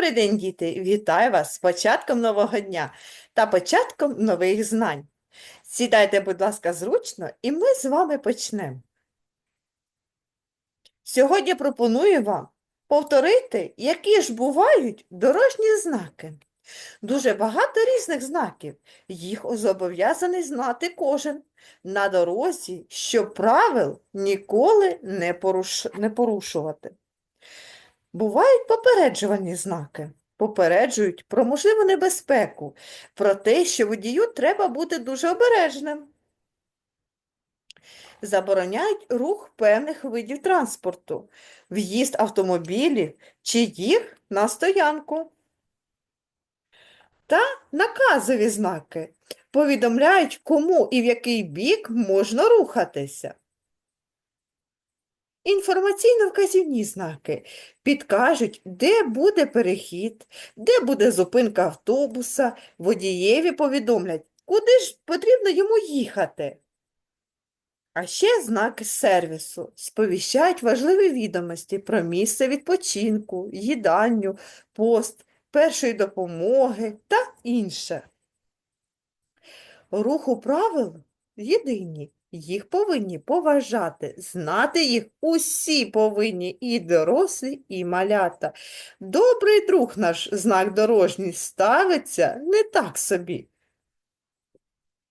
Добрий день, діти! Вітаю вас з початком нового дня та початком нових знань. Сідайте, будь ласка, зручно, і ми з вами почнемо. Сьогодні пропоную вам повторити, які ж бувають дорожні знаки. Дуже багато різних знаків. Їх зобов'язаний знати кожен на дорозі, щоб правил ніколи не порушувати. Бувають попереджувальні знаки. Попереджують про можливу небезпеку, про те, що водію треба бути дуже обережним. Забороняють рух певних видів транспорту, в'їзд автомобілів чи їх на стоянку. Та наказові знаки повідомляють, кому і в який бік можна рухатися. Інформаційно-вказівні знаки підкажуть, де буде перехід, де буде зупинка автобуса, водієві повідомлять, куди ж потрібно йому їхати. А ще знаки сервісу сповіщають важливі відомості про місце відпочинку, їдальню, пост, першої допомоги та інше. Руху правил єдині. Їх повинні поважати, знати їх усі повинні, і дорослі, і малята. Добрий друг наш знак дорожній ставиться не так собі.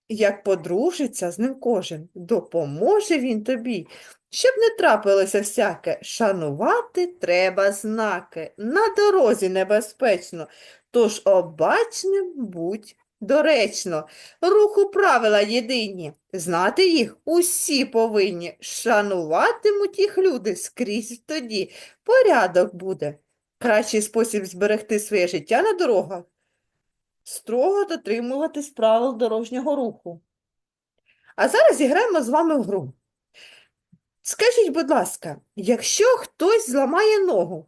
Як подружиться з ним кожен, допоможе він тобі. Щоб не трапилося всяке, шанувати треба знаки. На дорозі небезпечно, тож обачним будь Доречно, руху правила єдині, знати їх усі повинні, шануватимуть їх люди скрізь тоді. Порядок буде. Кращий спосіб зберегти своє життя на дорогах – строго дотримуватись правил дорожнього руху. А зараз зіграємо з вами в гру. Скажіть, будь ласка, якщо хтось зламає ногу,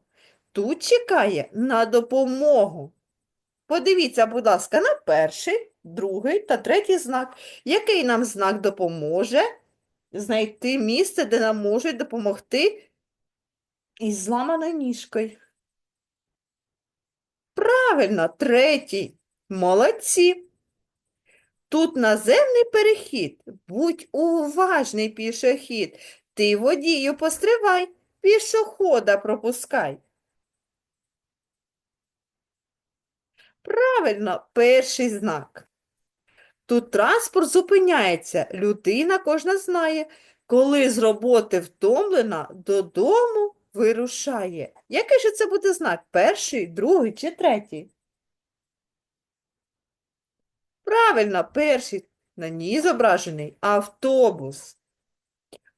тут чекає на допомогу. Подивіться, будь ласка, на перший, другий та третій знак. Який нам знак допоможе знайти місце, де нам можуть допомогти із зламаною ніжкою? Правильно, третій. Молодці. Тут наземний перехід. Будь уважний пішохід. Ти водію постривай, пішохода пропускай. Правильно, перший знак. Тут транспорт зупиняється, людина кожна знає, коли з роботи втомлена, додому вирушає. Який же це буде знак? Перший, другий чи третій? Правильно, перший на ній зображений автобус.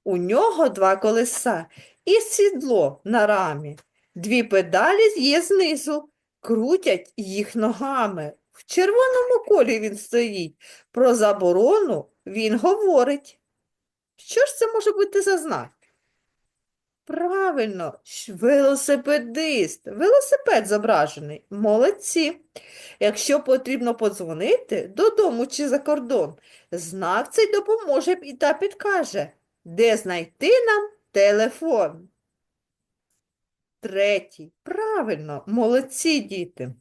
У нього два колеса і сідло на рамі. Дві педалі є знизу крутять їх ногами. В червоному колі він стоїть. Про заборону він говорить. Що ж це може бути за знак? Правильно, велосипедист, велосипед зображений. Молодці. Якщо потрібно подзвонити додому чи за кордон, знак цей допоможе і та підкаже, де знайти нам телефон. Третій. Правильно, молодці діти.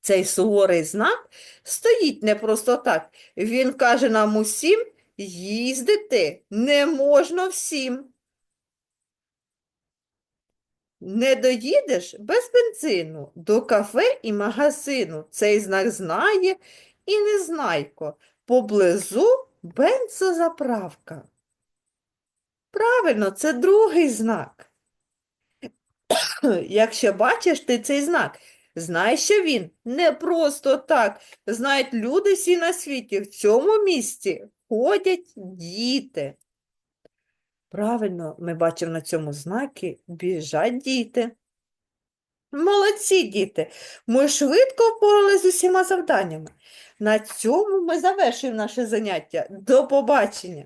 Цей суворий знак стоїть не просто так. Він каже нам усім їздити не можна всім. Не доїдеш без бензину до кафе і магазину. Цей знак знає і незнайко. Поблизу бензозаправка. Правильно, це другий знак. Якщо бачиш ти цей знак, знай, що він не просто так. Знають люди всі на світі, в цьому місці ходять діти. Правильно, ми бачимо на цьому знакі біжать діти. Молодці діти, ми швидко впоралися з усіма завданнями. На цьому ми завершуємо наше заняття. До побачення!